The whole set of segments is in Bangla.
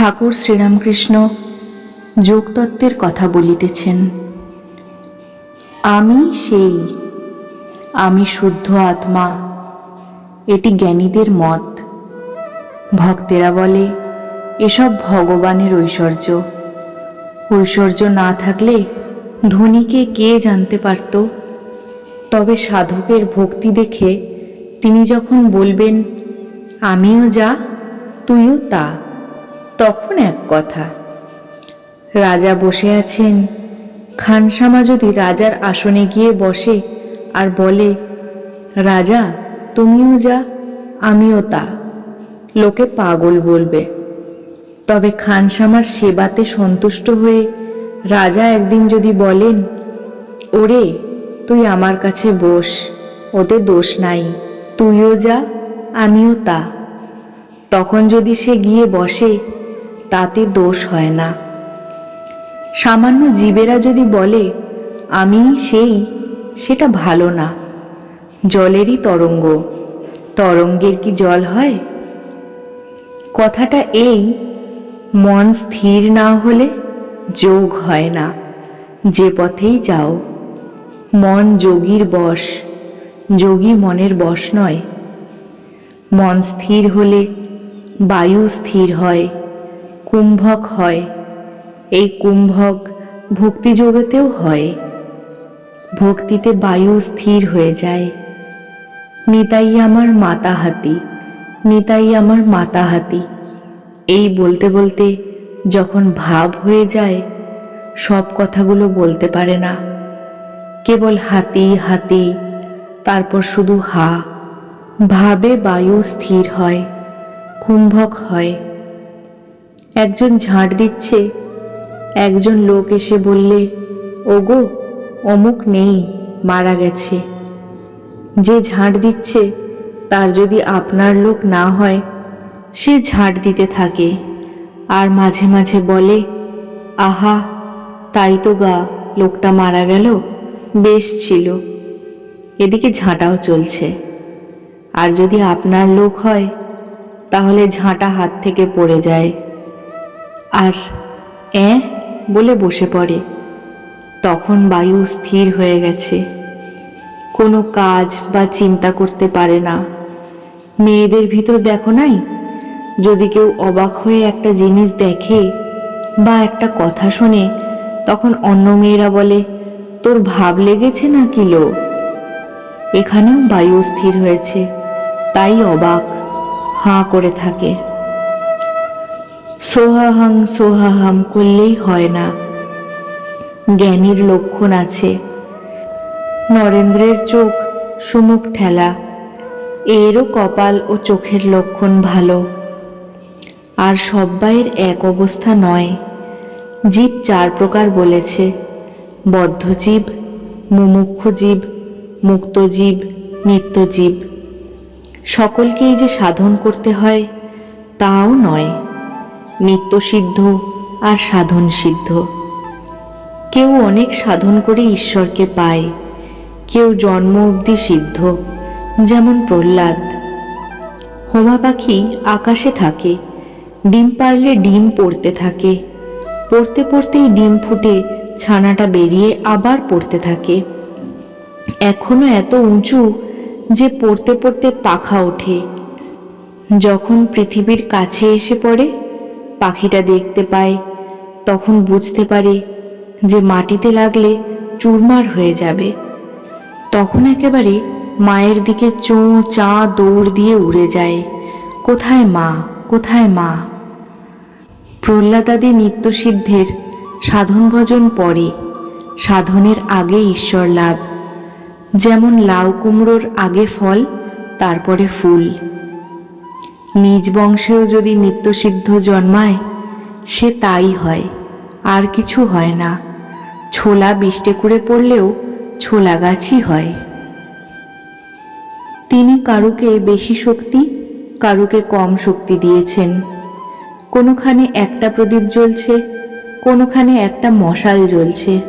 ঠাকুর শ্রীরামকৃষ্ণ যোগতত্ত্বের কথা বলিতেছেন, আমি সেই, আমি শুদ্ধ আত্মা, এটি জ্ঞানীদের মত। ভক্তেরা বলে, এসব ভগবানের ঐশ্বর্য। ঐশ্বর্য না থাকলে ধনীকে কে জানতে পারত? তবে সাধকের ভক্তি দেখে তিনি যখন বলবেন, আমিও যা, তুইও তা। তখন এক কথা। রাজা বসে আছেন। খানসামা যদি রাজার আসনে গিয়ে বসে আর বলে, রাজা, তুমিও যা, আমিও তা। লোকে পাগল বলবে। তবে খানসামার সেবাতে সন্তুষ্ট হয়ে রাজা একদিন যদি বলেন, ওরে, তুই আমার কাছে বস, ওতে দোষ নাই, তুইও যা, আমিও তা। তখন যদি সে গিয়ে বসে তাতে দোষ হয় না। সামান্য জীবেরা যদি বলে, আমি সেই, সেটা ভালো না। জলেরই তরঙ্গ। তরঙ্গের কি জল হয়? কথাটা এই, মন স্থির না হলে যোগ হয় না। যে পথেই যাও। মন যোগীর বশ, যোগী মনের বশ নয়। মন স্থির হলে বায়ু স্থির হয়। কুম্ভক হয়। এই কুম্ভক ভক্তিযোগেতেও হয়। ভক্তিতে বায়ু স্থির হয়ে যায়। নিতাই আমার মাতা হাতি নিতাই আমার মাতা হাতি এই বলতে বলতে যখন ভাব হয়ে যায়, সব কথাগুলো বলতে পারে না। কেবল হাতি হাতি, তারপর শুধু হা। ভাবে বায়ু স্থির হয়, কুম্ভক হয়। একজন ঝাঁট দিচ্ছে। একজন লোক এসে বললে, ওগো, অমুক নেই মারা গেছে। যে ঝাঁট দিচ্ছে, তার যদি আপনার লোক না হয়, সে ঝাঁট দিতে থাকে। আর মাঝে মাঝে বলে, আহা, তাই তো গা, লোকটা মারা গেল, বেশ ছিল। এদিকে ঝাঁটাও চলছে। আর যদি আপনার লোক হয়, তাহলে ঝাঁটা হাত থেকে পড়ে যায়। আর অ্যাঁ বলে বসে পড়ে। তখন বায়ু স্থির হয়ে গেছে। কোনো কাজ বা চিন্তা করতে পারে না। মেয়েদের ভিতর দেখো নাই? যদি কেউ অবাক হয়ে একটা জিনিস দেখে বা একটা কথা শোনে, তখন অন্য মেয়েরা বলে, তোর ভাব লেগেছে না কিলো এখানেও বায়ু স্থির হয়েছে, তাই অবাক হাঁ করে থাকে। সোহাহাং সোহাহাম করলেই হয় না। জ্ঞানীর লক্ষণ আছে। নরেন্দ্রের চোখ সুমুখ ঠেলা। এরও কপাল ও চোখের লক্ষণ ভালো। আর সব্বাইয়ের এক অবস্থা নয়। জীব চার প্রকার বলেছে। বদ্ধজীব মুমুক্ষু জীব মুক্তজীব নিত্যজীব সকলকেই যে সাধন করতে হয়, তাও নয়। নিত্যসিদ্ধ আর সাধন সিদ্ধ। কেউ অনেক সাধন করে ঈশ্বরকে পায়, কেউ জন্ম অবধি সিদ্ধ, যেমন প্রহ্লাদ। হোমা পাখি আকাশে থাকে, ডিম পারলে ডিম পড়তে থাকে, পড়তে পড়তেই ডিম ফুটে, ছানাটা বেরিয়ে আবার পড়তে থাকে। এখনও এত উঁচু যে পড়তে পড়তে পাখা ওঠে। যখন পৃথিবীর কাছে এসে পড়ে পাখিটা দেখতে পায়, তখন বুঝতে পারে যে মাটিতে লাগলে চুরমার হয়ে যাবে। তখন একেবারে মায়ের দিকে চোঁ চা দৌড় দিয়ে উড়ে যায়, কোথায় মা? কোথায় মা? প্রহ্লাদাদি নিত্যসিদ্ধের সাধন ভজন পরে সাধনের আগে ঈশ্বর লাভ। যেমন লাউ কুমড়োর আগে ফল, তারপরে ফুল। নিজ বংশেও যদি নিত্যসিদ্ধ জন্মায়, সে তাই হয়, আর কিছু হয় না। ছোলা বৃষ্টে করে পড়লেও ছোলা গাছই হয়। তিনি কারুকে বেশি শক্তি, কারুকে কম শক্তি দিয়েছেন। কোনোখানে একটা প্রদীপ জ্বলছে, কোনোখানে একটা মশাল জ্বলছে।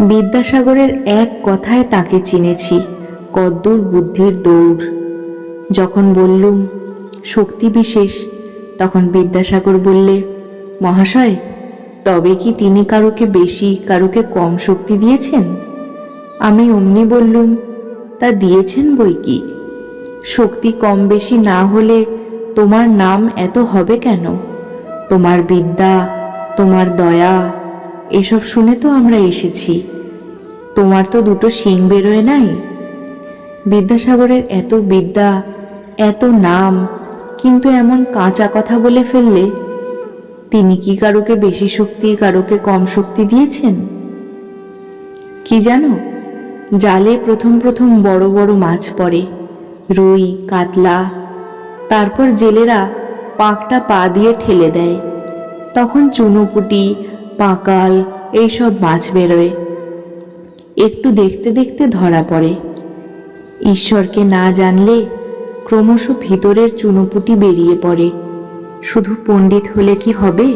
বিদ্যাসাগরের এক কথায় তাকে চিনেছি, কদ্দূর বুদ্ধির দৌড়। যখন বললুম শক্তি বিশেষ। তখন বিদ্যাসাগর বললে, মহাশয়, তবে কি তিনি কারুকে বেশি, কারুকে কম শক্তি দিয়েছেন? আমি অমনি বললুম, তা দিয়েছেন বই কি? শক্তি কম বেশি না হলে তোমার নাম এত হবে কেন? তোমার বিদ্যা, তোমার দয়া, এসব শুনে তো আমরা এসেছি। তোমার তো দুটো শিং বেরোয় নাই? বিদ্যাসাগরের এত বিদ্যা, এত নাম কিন্তু এমন কাঁচা কথা বলে ফেললে তিনি কি কারোকে বেশি শক্তি, কারোকে কম শক্তি দিয়েছেন? কি জানো, জালে প্রথম প্রথম বড় বড় মাছ পড়ে, রুই, কাতলা। তারপর জেলেরা পাকটা পা দিয়ে ঠেলে দেয়। তখন চুনোপুটি, পাকাল এইসব মাছ বেরোয়। একটু দেখতে দেখতে ধরা পড়ে। ঈশ্বরকে না জানলে ক্রমশ ভিতরের চুনোপুটি বেরিয়ে পড়ে। শুধু পণ্ডিত হলে কি হবে?